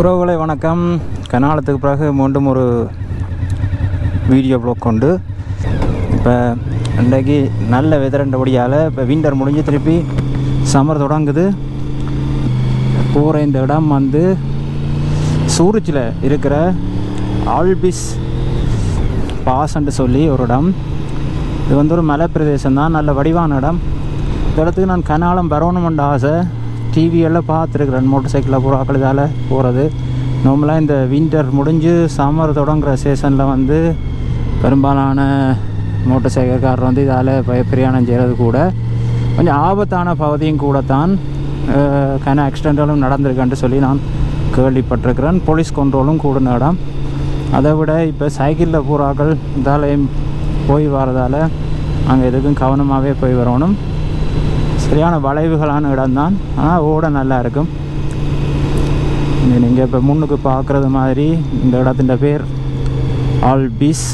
உறவுகளை வணக்கம். கனாலத்துக்கு பிறகு மீண்டும் ஒரு வீடியோ ப்ளாக் கொண்டு. இப்போ இன்றைக்கு நல்ல வெதரண்டபடியால் இப்போ விண்டர் முடிஞ்சு திருப்பி சம்மர் தொடங்குது. போகிற இந்த இடம் வந்து சூரிச்சில் இருக்கிற ஆல்பிஸ் பாசன்ட்டு சொல்லி ஒரு இடம். இது வந்து ஒரு மலை பிரதேசம் தான் நல்ல வடிவான இடம். இந்த இடத்துக்கு நான் கனாலம் வரணுமென்ற ஆசை. டிவியெல்லாம் பார்த்துருக்குறேன். மோட்டர் சைக்கிளில் புறாக்கள் இதால் போகிறது நார்மலாக இந்த வின்டர் முடிஞ்சு சம்மர் தொடங்குற சீசனில் வந்து பெரும்பாலான மோட்டர் சைக்கிள்காரர் வந்து இதால் பய பிரயாணம் செய்கிறது கூட. கொஞ்சம் ஆபத்தான பகுதியும் கூட தான் கன ஆக்சிடென்ட்களும் நடந்திருக்குன்ட்டு சொல்லி நான் கேள்விப்பட்டிருக்கிறேன். போலீஸ் கண்ட்ரோலும் கூடின இடம் அதை விட இப்போ சைக்கிளில் போகிறாக்கள் இதாலையும் போய் வரதால் அங்கே எதுக்கும் கவனமாகவே போய் வரணும். சரியான வளைவுகளான இடம்தான். ஆனால் ஓட நல்லா இருக்கும். நீங்கள் இப்போ முன்னுக்கு பார்க்குறது மாதிரி இந்த இடத்தின் பேர் ஆல்பிஸ்.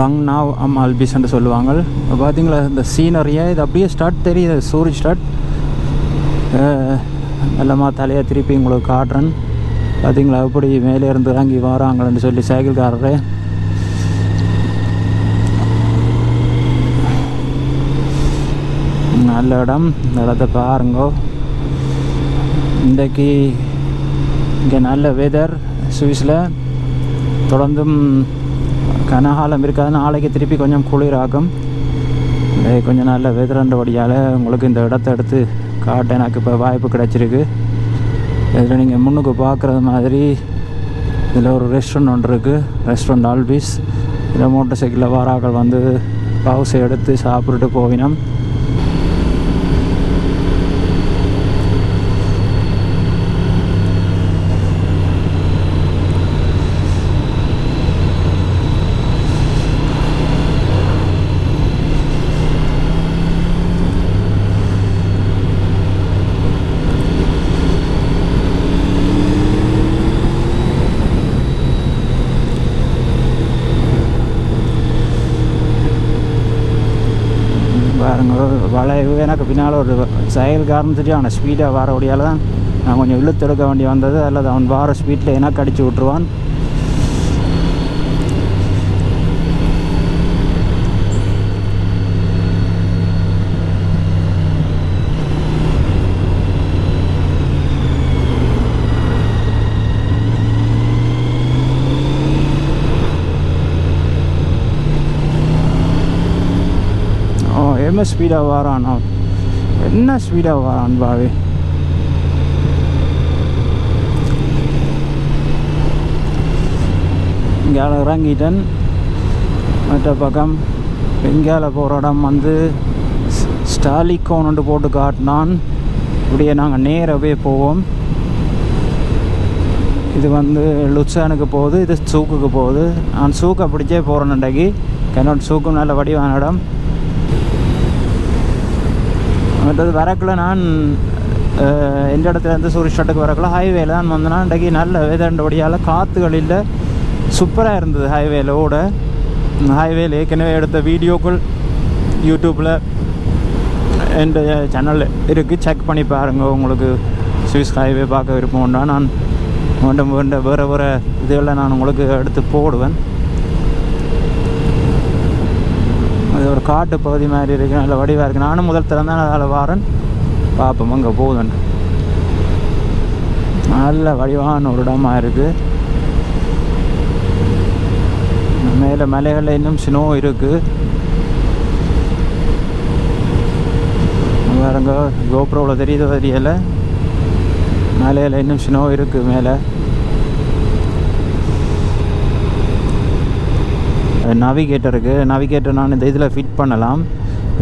லங் நாவ் அம் ஆல்பிஸ்ன்னு சொல்லுவாங்க. இப்போ பார்த்தீங்களா இந்த சீனரியை இது அப்படியே ஸ்டார்ட் தெரியுது. சூரிய ஸ்டார்ட் நல்லமா தலையை திருப்பி உங்களுக்கு காட்டுறேன். பார்த்தீங்களா எப்படி மேலே இருந்து இறங்கி வராங்கன்னு சொல்லி சைக்கிள்காரரே. நல்ல இடம் இந்த இடத்த பாருங்கோ. இன்றைக்கு இங்கே நல்ல வெதர் சுவிஸில். தொடர்ந்தும் கனகாலம் இருக்காது. நாளைக்கு திருப்பி கொஞ்சம் குளிராகும் கொஞ்சம் நல்ல வெதர்ன்றபடியால் உங்களுக்கு இந்த இடத்த எடுத்து காட்ட எனக்கு இப்போ வாய்ப்பு கிடச்சிருக்கு. இதில் நீங்கள் முன்னுக்கு பார்க்குறது மாதிரி இதில் ஒரு ரெஸ்டாரண்ட் ஒன்று இருக்குது ரெஸ்டாரண்ட் ஆல்பீஸ் இதில் மோட்டர் சைக்கிளில் வாராக்கள் வந்து பவுசை எடுத்து சாப்பிட்டுட்டு போவினோம். பாருங்க. வளைவு எனக்கு பின்னால் ஒரு செயல்காரன் சரியான ஸ்பீடாக வர ஒடியால் தான் நான் கொஞ்சம் இழுத்தெடுக்க வேண்டி வந்தது. அல்லது அவன் வார ஸ்பீட்டில் எனக்கு அடித்து விட்ருவான் ஓ என்ன ஸ்பீடாக வரான் அவன் என்ன ஸ்பீடாக வரான் பாவி இங்கே இறங்கிட்டேன் மற்ற பக்கம் பெங்கால போகிற இடம் வந்து ஸ்டாலிக்கோன்னு போட்டு காட்டினான் இப்படியே நாங்கள் நேரவே போவோம் இது வந்து லுச்சானுக்கு போகுது இது சூக்குக்கு போகுது நான் சூக்கை பிடிச்சே போகிறேன் இன்றைக்கு என்னோட சூக்கும் நல்ல வடிவான இடம் மற்றது வரக்குள்ள நான் எந்த இடத்துலேருந்து சூரிஷ்டாட்டுக்கு வரக்குள்ள ஹைவேல தான் வந்தேன்னா இன்றைக்கு நல்ல வேதாண்டபடியால் காற்றுகள் இல்லை சூப்பராக இருந்தது ஹைவேல ஓட. ஹைவேல ஏற்கனவே எடுத்த வீடியோக்கள் யூடியூப்பில் எந்த சேனல் இருக்குது செக் பண்ணி பாருங்க உங்களுக்கு சுவிஸ் ஹைவே பார்க்க விருப்பம்னா நான் வேண்டும் வேண்ட வேறு வேறு இதுகளை நான் உங்களுக்கு எடுத்து போடுவேன். இது ஒரு காட்டு பகுதி மாதிரி இருக்கு. நல்ல வடிவாக இருக்குது நானும் முதல் திறந்த அதில் வாரன். பார்ப்போம். அங்கே போகுதுன்னு நல்ல வடிவான ஒரு இடமா இருக்குது மேலே மலைகளில் இன்னும் ஸ்னோ இருக்குது வேறங்க கோப்ரோவில் தெரியுதோ தெரியலை. மலையில் இன்னும் ஸ்னோ இருக்குது மேலே. நவிகேட்டருக்கு நவிகேட்டர் நான் இந்த இதில் ஃபிட் பண்ணலாம்.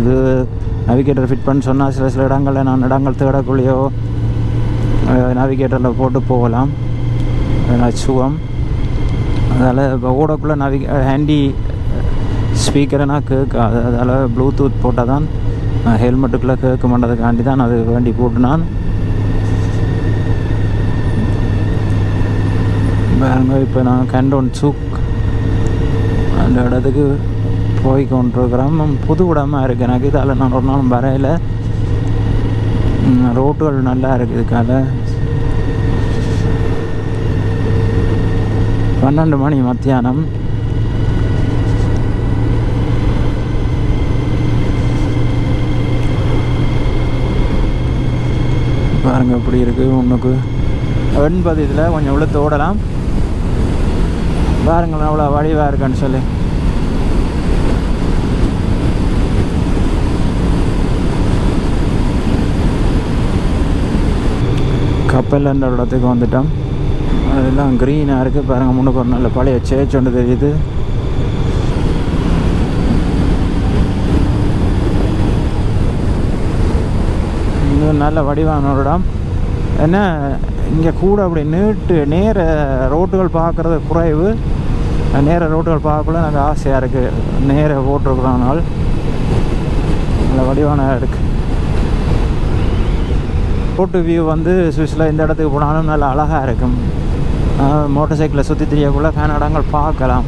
இது நவிகேட்டர் ஃபிட் பண்ண சொன்னால் சில சில இடங்களில் நான் இடங்கள் தேடக்குள்ளேயோ நவிகேட்டரில் போட்டு போகலாம். சுகம். அதால் இப்போ ஓடக்குள்ளே நவி ஹேண்டி ஸ்பீக்கரை நான் கேட்காது அதால் ப்ளூடூத் போட்டால் தான் ஹெல்மெட்டுக்குள்ளே கேட்க மாட்டதுக்காண்டி தான் அது வேண்டி போட்டு நான் இப்போ நான் கண்டோன் சூக் அந்த இடத்துக்கு போய் கொண்டிருக்கிறோம். புது இடமா இருக்குது எனக்கு இதால் நான் ஒரு நாளும் வரையில். ரோட்டுகள் நல்லா இருக்குது இதுக்கால. பன்னெண்டு மணி மத்தியானம். பாருங்க எப்படி இருக்கு ஒன்றுக்கு எண்பது இதில் கொஞ்சம் உள்ள தோடலாம் பாருங்களேன் அவ்வளோ வடிவாக இருக்குன்னு சொல்லி. கப்பல் ஒரு இடத்துக்கு வந்துட்டோம். அதெல்லாம் க்ரீனாக இருக்குது பாருங்கள் முன்னுக்கு ஒரு நல்ல பழைய சேர்ச் ஒன்று தெரியுது. இது நல்ல வடிவான ஒரு இடம். என்ன இங்கே கூட அப்படி நீட்டு நேர ரோட்டுகள் பார்க்குறது குறைவு. நேர ரோட்டுகள் பார்க்கல எனக்கு ஆசையாக இருக்குது நேர நாள் நல்ல வடிவான இருக்குது போட்டு வியூ வந்து சுவிஸில் இந்த இடத்துக்கு போனாலும் நல்லா அழகாக இருக்கும். மோட்டர் சைக்கிளை சுற்றி தெரியக்குள்ள ஃபேன் இடங்கள் பார்க்கலாம்.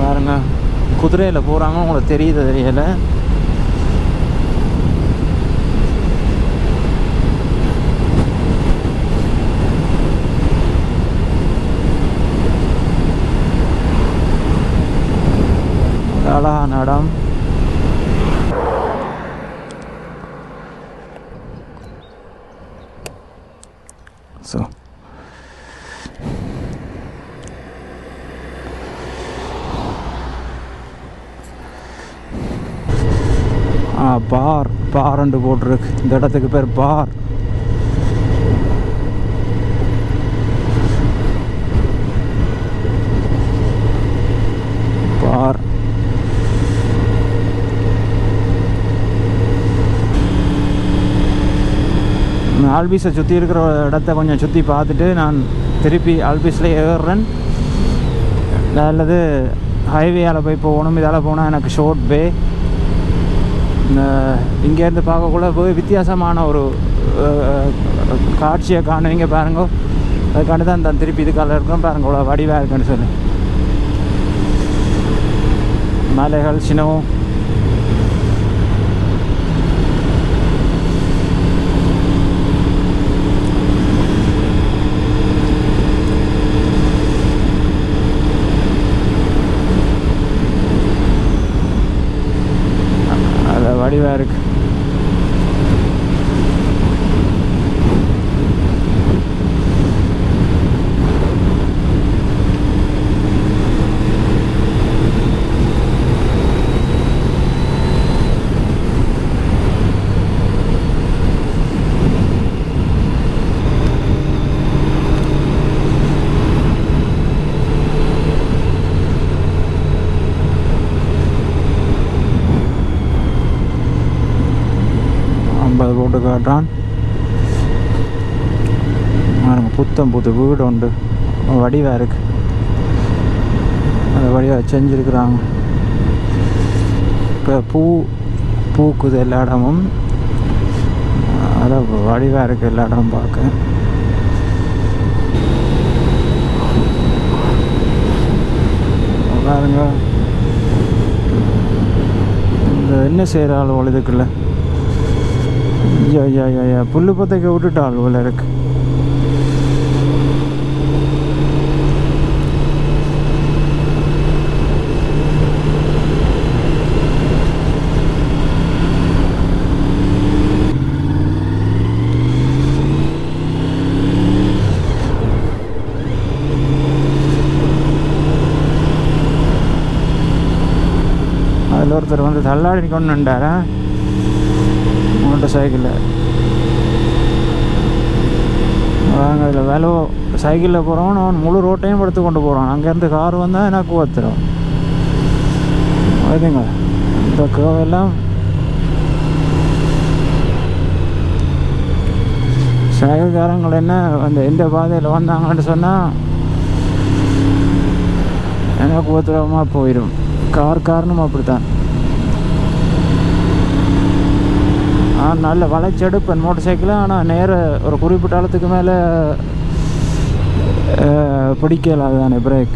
பாருங்க. குதிரையில் போகிறாங்க உங்களுக்கு தெரியுது தெரியலை. அழகான இடம் So. ஆ பார் பாரண்டு போட்டிருக்கு இந்த இடத்துக்கு பேர் பார் நான் ஆல்பீஸை சுற்றி இருக்கிற இடத்த கொஞ்சம் சுற்றி பார்த்துட்டு நான் திருப்பி ஆல்பீஸில் ஏறுறேன். அல்லது ஹைவேயால் போய் போகணும். இதால் போனால் எனக்கு ஷோர்ட் வே இங்கேருந்து பார்க்கக்குள்ள போய் வித்தியாசமான ஒரு காட்சியை காணுவீங்க பாருங்க. அதுக்காண்டி தான் தான் திருப்பி இதுக்கால இருக்கோம் பாருங்க. இவ்வளோ வடிவாக இருக்குன்னு சொல்லி. மலைகள் சினவும் அது வடிவாக இருக்கு ஐம்பது போட்டு காட்டுறான் புத்தம் புது வீடு உண்டு. வடிவாக இருக்கு. அந்த வடிவாக செஞ்சுருக்குறாங்க. இப்போ பூ பூக்குது எல்லா இடமும். அதான் வடிவாக இருக்குது எல்லா இடமும் பார்க்க. பாருங்க. இந்த என்ன செய்கிறாள் இதுக்குள்ள ஐயா ஐயா ஐயா ஐயா புல்லு பத்தைக்க விட்டுட்டாள் போல இருக்கு. அதில் ஒருத்தர் வந்து தள்ளாடி கொண்டு வந்தாரா சைக்கிளில் வாங்க இதில் வேலை சைக்கிளில் போகிறவன் அவன் முழு ரோட்டையும் படுத்து கொண்டு போகிறான் அங்கேருந்து கார் வந்தால் எனக்கு ஒத்துரும். அதுங்க இந்த கோவெல்லாம். சைக்கிள்காரங்கள் என்ன அந்த எந்த பாதையில் வந்தாங்கன்னு சொன்னால் எனக்கு ஒத்துரமாக போயிடும் கார் காரணம் அப்படித்தான். நான் நல்ல வளைச்செடுப்பேன் மோட்டர் சைக்கிள் ஆனால் நேர ஒரு குறிப்பிட்ட அளத்துக்கு மேலே பிடிக்கல அதுதானே பிரேக்.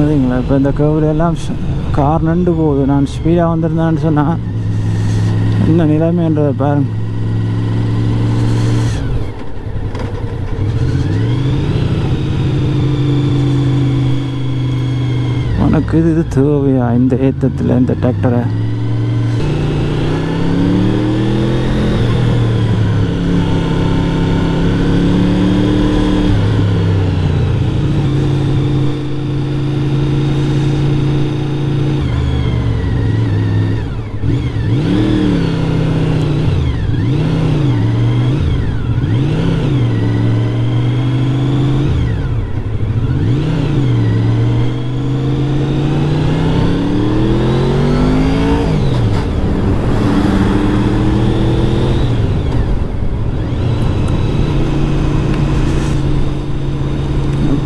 அதுங்களா இப்போ இந்த கேவில் எல்லாம் கார் நண்டு போகுது. நான் ஸ்பீடாக வந்திருந்தேன்னு சொன்னால் என்ன நிலைமைன்றதை பாருங்கள் உனக்கு இது இது தேவையா? இந்த ஏத்தத்தில் இந்த டிராக்டரை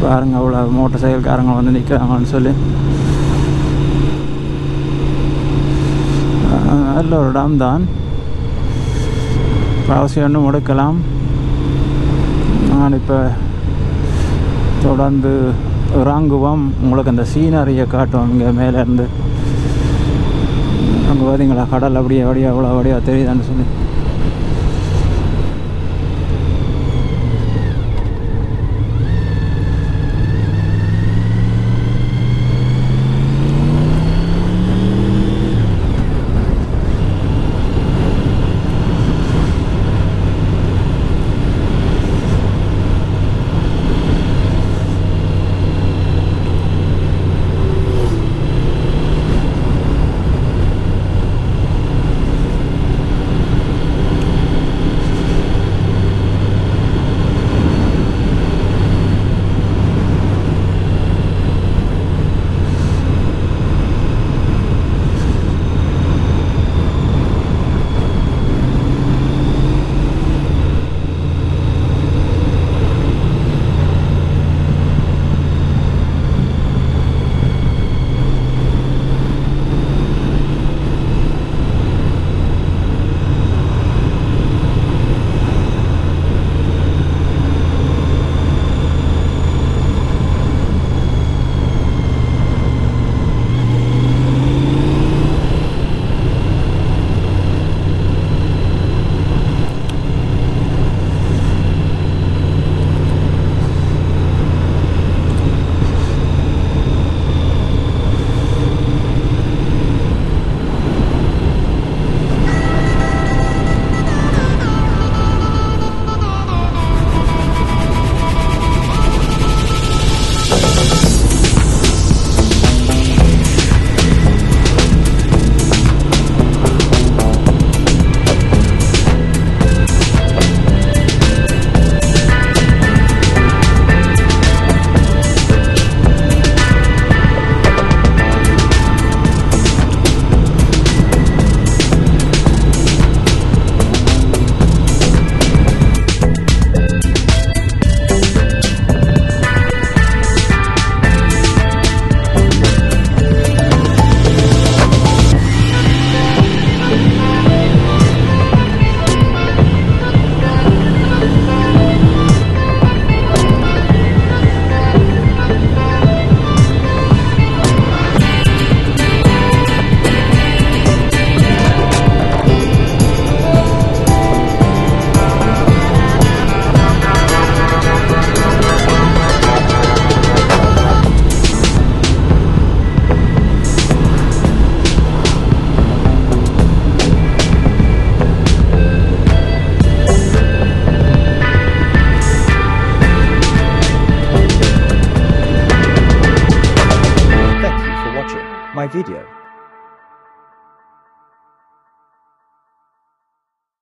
பாருங்க அவ்வளோ மோட்டர் சைக்கிள்காரங்க வந்து நிற்கிறாங்கன்னு சொல்லி நல்ல ஒரு இடம் தான் அவசியம் ஒன்று முடுக்கலாம் நான் இப்போ தொடர்ந்து இறங்குவோம் உங்களுக்கு அந்த சீனரியை காட்டுவோம் இங்கே மேலேருந்து அங்கே பார்த்தீங்களா கடல் அப்படியே அப்படியே அவ்வளோ அப்படியே தெரியுதான்னு சொல்லி